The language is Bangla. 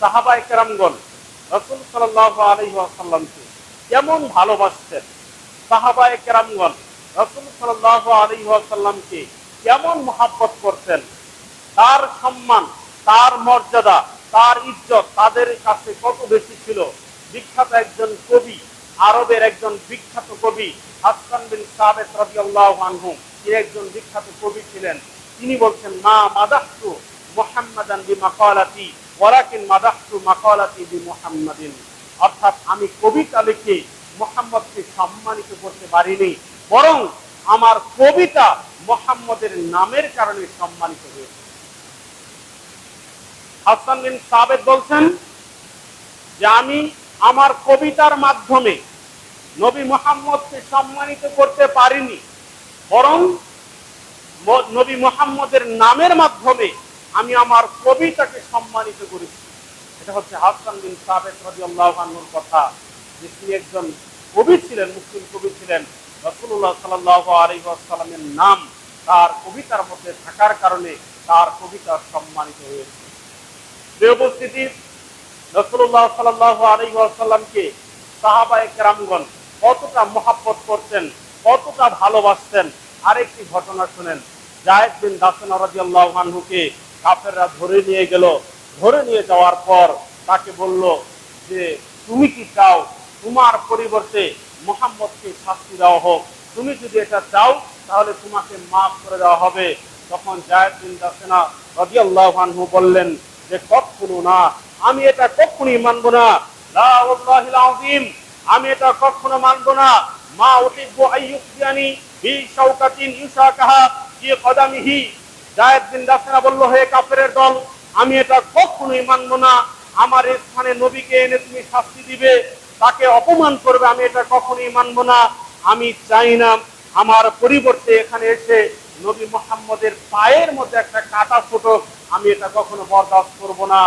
সাহাবাই কেরামগণ রসুল সাল্লাহ কেমন ভালোবাসতেন? সাহাবাই কেরামগণ রসুল সাল্লাহ আলহিহাসাল্লামকে কেমন মহাব্বত করতেন? তার সম্মান, তার মর্যাদা, তার ইজ্জত তাদের কাছে কত বেশি ছিল? বিখ্যাত একজন কবি, আরবের একজন বিখ্যাত কবি, হাসান বিন সাবেত রাদিয়াল্লাহু আনহু, তিনি একজন বিখ্যাত কবি ছিলেন। তিনি বলছেন, মা মাদাহতু মুহাম্মাদান বিমাকালাতি। ওয়ালাকিন মাদাহতু মাকালাতি বিমুহাম্মাদিন। অর্থাৎ আমি কবিতা লিখে, মোহাম্মদকে সম্মানিত করতে পারিনি, বরং আমার কবিতা মোহাম্মদের নামের কারণে সম্মানিত হয়েছে। হাসান বিন সাবেদ বলছেন যে আমি আমার কবিতার মাধ্যমে নবী মোহাম্মদকে সম্মানিত করতে পারিনি, বরং নবী মোহাম্মদের নামের মাধ্যমে আমি আমার কবিতাকে সম্মানিত করেছি। এটা হচ্ছে হাসান বিন রাদিয়াল্লাহু আনহুর কথা, যে তিনি একজন কবি ছিলেন, মুসলিম কবি ছিলেন রসুল্লাহ সাল্লাল্লাহু আলাইহি ওয়াসাল্লামের নাম তার কবিতার মধ্যে থাকার কারণে তার কবিতা সম্মানিত হয়েছে। প্রিয় উপস্থিতি রসুল্লাহ সাল্লাহ আলী আসাল্লামকে সাহাবায় কেরামগণ কতটা মহাব্বত করতেন, কতটা ভালোবাসতেন, আরেকটি ঘটনা শুনেন। জায়েদ বিন দাসেন রাদিয়াল্লাহু আনহুকে কাফেররা ধরে নিয়ে গেল। ধরে নিয়ে যাওয়ার পর তাকে বলল যে, তুমি কি চাও তোমার পরিবর্তে মোহাম্মদকে শাস্তি দেওয়া হোক? তুমি যদি এটা চাও, তাহলে তোমাকে মাফ করে দেওয়া হবে। তখন জায়েদ বিন দাসেনা রাদিয়াল্লাহু আনহু বললেন, যে কখনো না, আমি এটা কখনোই মানব না। আমি এটা কখনো মানব না। মা উহিব্বু আইয়ুসিয়ানি বি শাওকাতিন ইউসাকাহা ফি কদামিহি। জায়েদ বিন দাসেনা বলল, হে কাফেরের দল, আমি এটা কখনোই মানবো না। আমার স্থানে নবীকে এনে তুমি শাস্তি দিবে, তাকে অপমান করবে, আমি এটা কখনোই মানবো না। আমি চাই না আমার পরিবর্তে এখানে এসে নবী মোহাম্মদের পায়ের মধ্যে একটা কাটা ফুটক, আমি এটা কখনো বরদাস্ত করব না।